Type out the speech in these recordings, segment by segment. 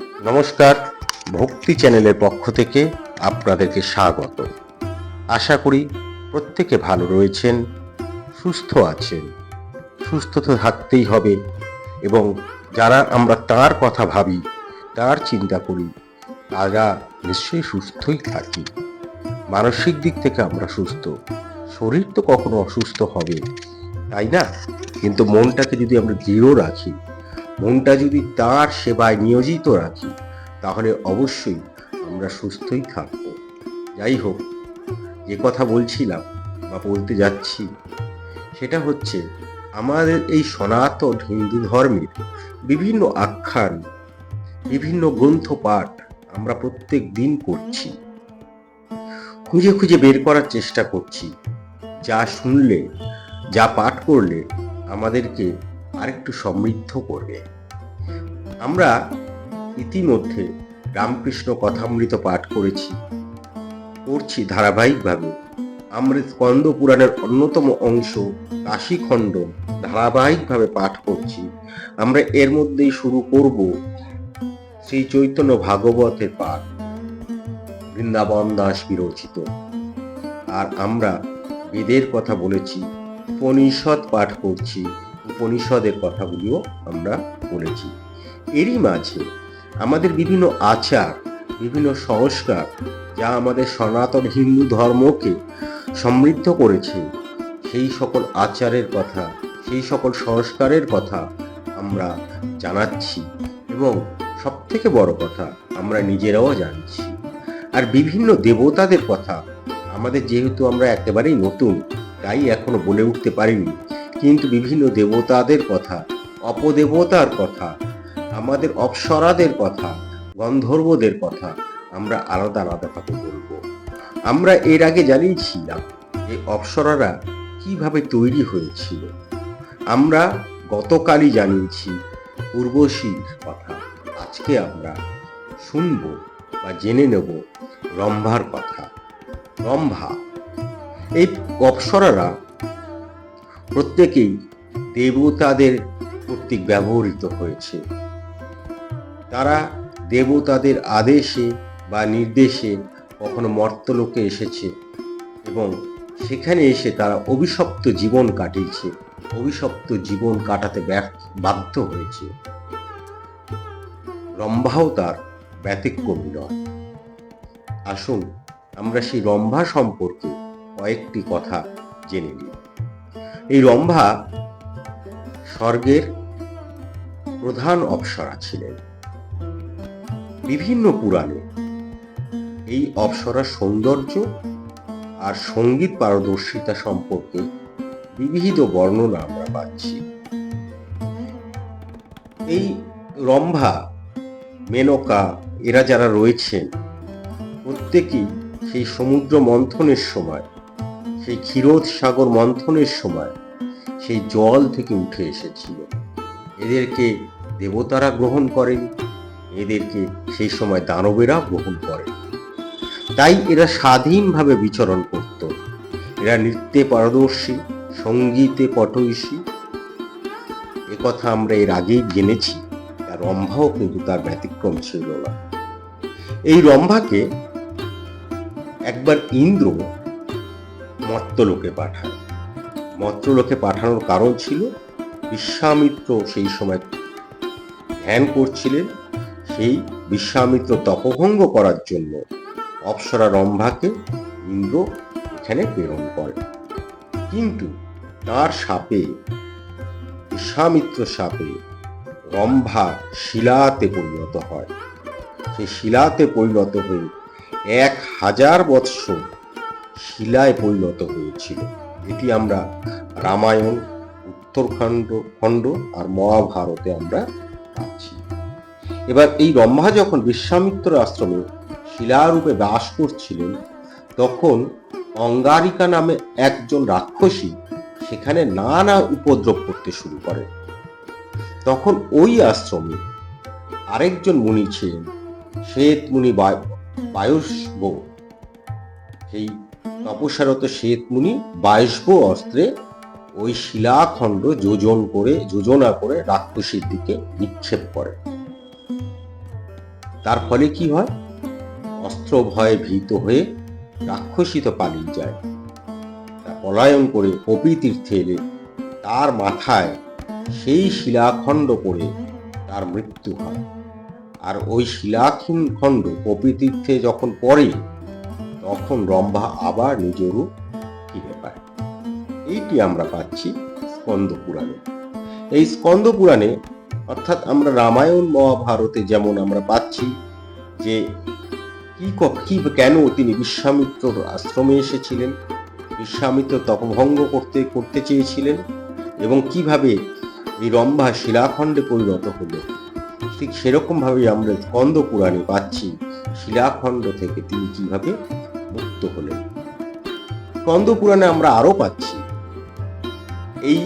নমস্কার, ভক্তি চ্যানেলের পক্ষ থেকে আপনাদেরকে স্বাগত। আশা করি প্রত্যেকে ভালো রয়েছেন, সুস্থ আছেন। সুস্থ তো থাকতেই হবে এবং যারা আমরা তার কথা ভাবি, তার চিন্তা করি, তারা নিশ্চয়ই সুস্থই থাকি। মানসিক দিক থেকে আমরা সুস্থ। শরীর তো কখনো অসুস্থ হবে, তাই না? কিন্তু মনটাকে যদি আমরা দৃঢ় রাখি মনটা যদি তার সেবায় নিয়োজিত রাখি, তাহলে অবশ্যই আমরা সুস্থই থাকব। যাই হোক, যে কথা বলছিলাম বা বলতে যাচ্ছি, সেটা হচ্ছে আমাদের এই সনাতন হিন্দু ধর্মের বিভিন্ন আখ্যান, বিভিন্ন গ্রন্থ পাঠ আমরা প্রত্যেক দিন করছি খুঁজে খুঁজে বের করার চেষ্টা করছি। যা শুনলে, যা পাঠ করলে আমাদেরকে আরেকটু সমৃদ্ধ করবে। আমরা ইতিমধ্যে রামকৃষ্ণ কথামৃত পাঠ করেছি। করছি ধারাবাহিকভাবে। আমরা স্কন্দ পুরাণের অন্যতম অংশ কাশীখণ্ড ধারাবাহিকভাবে পাঠ করছি। আমরা এর মধ্যেই শুরু করব শ্রী চৈতন্য ভাগবতের পাঠ। বৃন্দাবন দাস বিরচিত। আর আমরা বেদের কথা বলেছি উপনিষদ পাঠ করছি। উপনিষদের কথাগুলিও আমরা বলেছি এরই মাঝে আমাদের বিভিন্ন আচার, বিভিন্ন সংস্কার যা আমাদের সনাতন হিন্দু ধর্মকে সমৃদ্ধ করেছে, সেই সকল আচারের কথা, সেই সকল সংস্কারের কথা আমরা জানাচ্ছি এবং সব থেকে বড় কথা আমরা নিজেরাও জানছি। আর বিভিন্ন দেবতাদের কথা আমাদের যেহেতু আমরা একেবারেই নতুন, তাই এখনও বলে উঠতে পারিনি কিন্তু বিভিন্ন দেবতাদের কথা, অপদেবতার কথা, আমাদের অপ্সরাদের কথা, গন্ধর্বদের কথা আমরা আলাদা আলাদা আলাদাভাবে বলব। আমরা এর আগে জানিয়েছিলাম যে অপ্সরারা কীভাবে তৈরি হয়েছিল। আমরা গতকালই জানিয়েছি পূর্বশীর কথা। আজকে আমরা শুনব বা জেনে নেব রম্ভার কথা। রম্ভা, এই অপ্সরারা প্রত্যেকেই দেবতাদের কর্তৃক ব্যবহৃত হয়েছে। তারা দেবতাদের আদেশে বা নির্দেশে কখনো মর্তলোকে এসেছে এবং সেখানে এসে তারা অভিশপ্ত জীবন কাটিয়েছে, অভিশপ্ত জীবন কাটাতে বাধ্য হয়েছে। রম্ভাও তার ব্যতিক্রমী নয়। আসুন আমরা সেই রম্ভা সম্পর্কে কয়েকটি কথা জেনে নিই। এই রম্ভা স্বর্গের প্রধান অপ্সরা ছিলেন। বিভিন্ন পুরাণে এই অপ্সরার সৌন্দর্য আর সংগীত পারদর্শিতা সম্পর্কে বিবিধ বর্ণনা আমরা পাচ্ছি। এই রম্ভা, মেনকা, এরা যারা রয়েছেন, প্রত্যেকেই সেই সমুদ্র মন্থনের সময় সেই ক্ষীরোদ সাগর মন্থনের সময় সেই জল থেকে উঠে এসেছিল। এদেরকে দেবতারা গ্রহণ করেন, এদেরকে সেই সময় দানবেরা গ্রহণ করেন। তাই এরা স্বাধীনভাবে বিচরণ করত। এরা নৃত্যে পারদর্শী, সঙ্গীতে পটৈশী কথা আমরা এর আগেই জেনেছি আর রম্ভাও কিন্তু তার ব্যতিক্রম ছিল না। এই রম্ভাকে একবার ইন্দ্র মর্তলোকে পাঠায় মর্তলোকে পাঠানোর কারণ ছিল, বিশ্বামিত্র সেই সময় ধ্যান করছিলেন, সেই বিশ্বামিত্র তপভঙ্গ করার জন্য অপ্সরা রম্ভাকে ইন্দ্র এখানে প্রেরণ করে কিন্তু তার সাপে, বিশ্বামিত্র সাপে রম্ভা শিলাতে পরিণত হয়। সেই শিলাতে পরিণত হয়ে এক হাজার বৎসর শিলায় পরিণত হয়েছিল। এটি আমরা রামায়ণ, উত্তরখণ্ড, খণ্ড আর মহাভারতে আমরা পাচ্ছি। এবার এই রম্ভা যখন বিশ্বামিত্র আশ্রমে শিলারূপে বাস করছিলেন, তখন অঙ্গারিকা নামে একজন রাক্ষসী সেখানে নানা উপদ্রব করতে শুরু করে। তখন ওই আশ্রমে আরেকজন মুনি ছিলেন শ্বেত মুনি বায়ুষ্ব সেই তপস্যারত শ্বেত মুনি বায়ুষ্ব অস্ত্রে ওই শিলাখণ্ড যোজন করে, যোজনা করে রাক্ষসীর দিকে নিক্ষেপ করে। তার ফলে কি হয়? অস্ত্র ভয়ে ভীত হয়ে রাক্ষসী তো পালিয়ে যায়। তা পলায়ন করে কপি তীর্থে এলে তার মাথায় সেই শিলাখণ্ড পড়ে তার মৃত্যু হয়। আর ওই শিলাখীন খণ্ড কপিতীর্থে যখন পড়ে তখন রম্ভা আবার নিজ রূপ ফিরে পায়। এইটি আমরা পাচ্ছি স্কন্দ পুরাণে। এই স্কন্দ পুরাণে অর্থাৎ আমরা রামায়ণ মহাভারতে যেমন আমরা পাচ্ছি যে কি ক- কেন তিনি বিশ্বামিত্রর আশ্রমে এসেছিলেন বিশ্বামিত্র তপভঙ্গ করতে করতে চেয়েছিলেন এবং কীভাবে এই রম্ভা শিলাখণ্ডে পরিণত হলো, ঠিক সেরকম ভাবেই আমরা স্কন্দ পুরাণে পাচ্ছি শিলাখণ্ড থেকে তিনি কীভাবে মুক্ত হলেন স্কন্দ পুরাণে আমরা আরও পাচ্ছি। এই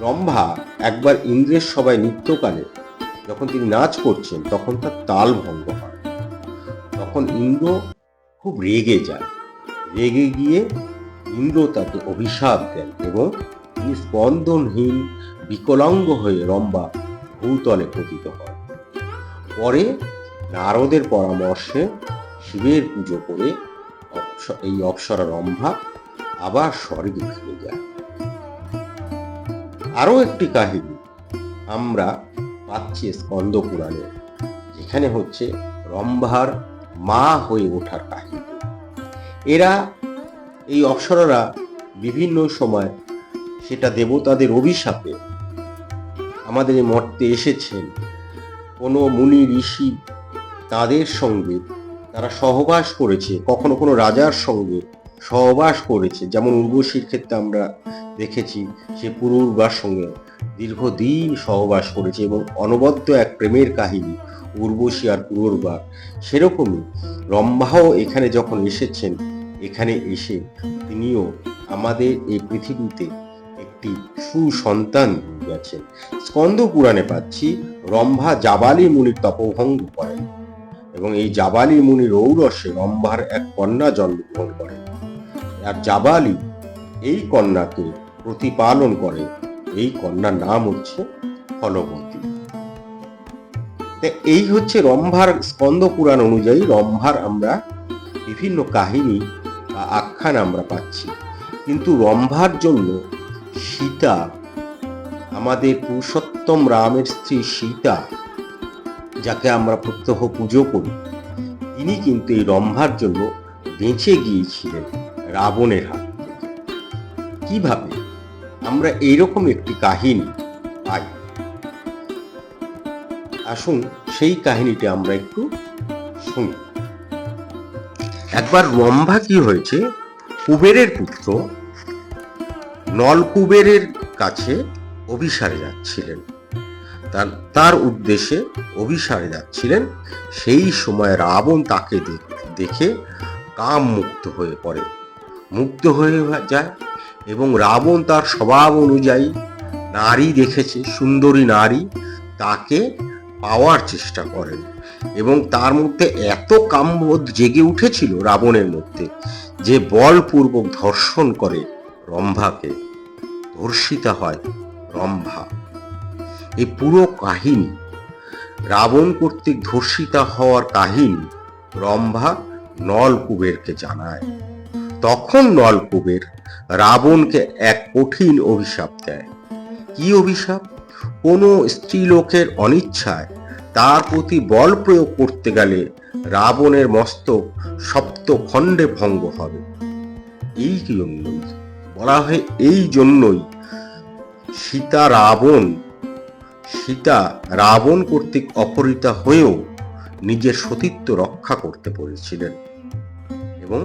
রম্ভা একবার ইন্দ্রের সবাই নৃত্যকালে যখন তিনি নাচ করছেন, তখন তার তাল ভঙ্গ হয়। তখন ইন্দ্র খুব রেগে যায়। রেগে গিয়ে ইন্দ্র তাকে অভিশাপ দেন এবং তিনি স্পন্দনহীন, বিকলাঙ্গ হয়ে রম্বা ভূতলে পতিত হয়। পরে নারদের পরামর্শে শিবের পুজো করে এই অপ্সরা রম্ভা আবার স্বর্গে ফিরে যায় আরও একটি কাহিনী, আমরা পাচ্ছি স্কন্দ পুরাণে, যেখানে হচ্ছে রম্ভার মা হয়ে ওঠার কাহিনী। এরা এই অপ্সরারা বিভিন্ন সময় সেটা দেবতাদের অভিশাপে আমাদের মর্তে এসেছেন। কোনো মুনি ঋষি তাদের সঙ্গে তারা সহবাস করেছে, কখনো কোনো রাজার সঙ্গে সহবাস করেছে। যেমন উর্বশীর ক্ষেত্রে আমরা দেখেছি, সে পুরুর্বার সঙ্গে দীর্ঘদিন সহবাস করেছে এবং অনবদ্য এক প্রেমের কাহিনী, উর্বশী আর পুরুর্বার সেরকমই রম্ভাও এখানে যখন এসেছেন, এখানে এসে তিনিও আমাদের এই পৃথিবীতে একটি সুসন্তান গেছেন। স্কন্দ পুরাণে পাচ্ছি, রম্ভা জাবালি মুনির তপভঙ্গ করেন এবং এই জাবালি মুনির ঔরসে রম্ভার এক কন্যা জন্মগ্রহণ করেন আর জাবালি এই কন্যাকে প্রতিপালন করে। এই কন্যার নাম হচ্ছে ফলবতী। এই হচ্ছে রম্ভার স্কন্দ পুরাণ অনুযায়ী রম্ভার আমরা বিভিন্ন কাহিনী বা আখ্যান আমরা পাচ্ছি। কিন্তু রম্ভার জন্য সীতা, আমাদের পুরুষোত্তম রামের স্ত্রী সীতা যাকে আমরা প্রত্যহ পুজো করি। তিনি কিন্তু এই রম্ভার জন্য বেঁচে গিয়েছিলেন রাবণের হাত থেকে। কীভাবে? আমরা এইরকম একটি কাহিনী পাই। আসুন সেই কাহিনীটি আমরা একটু শুনি। একবার রম্ভা কি হয়েছে? কুবেরের পুত্র নলকুবেরের কাছে অভিসারে যাচ্ছিলেন। তার উদ্দেশ্যে অভিসারে যাচ্ছিলেন। সেই সময় রাবণ তাকে দেখে কাম মুক্ত হয়ে পড়ে। মুক্ত হয়ে যায় এবং রাবণ তার স্বভাব অনুযায়ী নারী দেখেছে, সুন্দরী নারী তাকে পাওয়ার চেষ্টা করেন এবং তার মধ্যে এত কামবোধ জেগে উঠেছিল রাবণের মধ্যে যে বলপূর্বক ধর্ষণ করে রম্ভাকে। ধর্ষিতা হয় রম্ভা। এই পুরো কাহিনী। রাবণ কর্তৃক ধর্ষিতা হওয়ার কাহিনী রম্ভা নলকুবেরকে জানায়। তখন নলকুবের রাবণকে এক কঠিন অভিশাপ দেয়। কি অভিশাপ? কোনো স্ত্রীলোকের অনিচ্ছায় তার প্রতি বল প্রয়োগ করতে গেলে রাবণের মস্তক সপ্ত খণ্ডে ভঙ্গ হবে। এই জন্যই? বলা হয় এই জন্যই সীতা রাবণ সীতা রাবণ কর্তৃক অপহৃতা হয়েও নিজের সতীত্ব রক্ষা করতে পেরেছিলেন এবং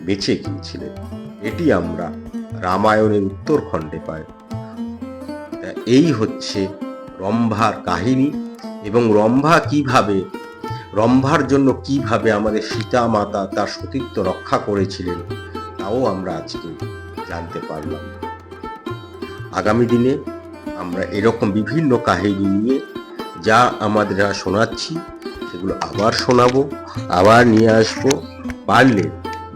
বেঁচে গিয়েছিলেন। এটি আমরা রামায়ণের উত্তরখণ্ডে পাই। এই হচ্ছে রম্ভার কাহিনী এবং রম্ভা কীভাবে, রম্ভার জন্য কীভাবে আমাদের সীতা মাতা তার সতীত্ব রক্ষা করেছিলেন তাও আমরা আজকে জানতে পারলাম। আগামী দিনে আমরা এরকম বিভিন্ন কাহিনী নিয়ে যা আমাদের শোনাচ্ছি, সেগুলো আবার শোনাবো, আবার নিয়ে আসব। পারলে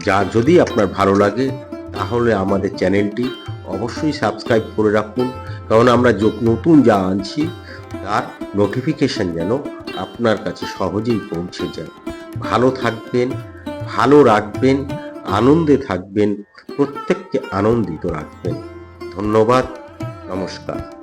যা যদি আপনার ভালো লাগে, তাহলে আমাদের চ্যানেলটি অবশ্যই সাবস্ক্রাইব করে রাখুন। কারণ আমরা নতুন যা আনছি, তার নোটিফিকেশন যেন আপনার কাছে সহজেই পৌঁছে যায়। ভালো থাকবেন, ভালো রাখবেন, আনন্দে থাকবেন, প্রত্যেককে আনন্দিত রাখবেন। ধন্যবাদ, নমস্কার।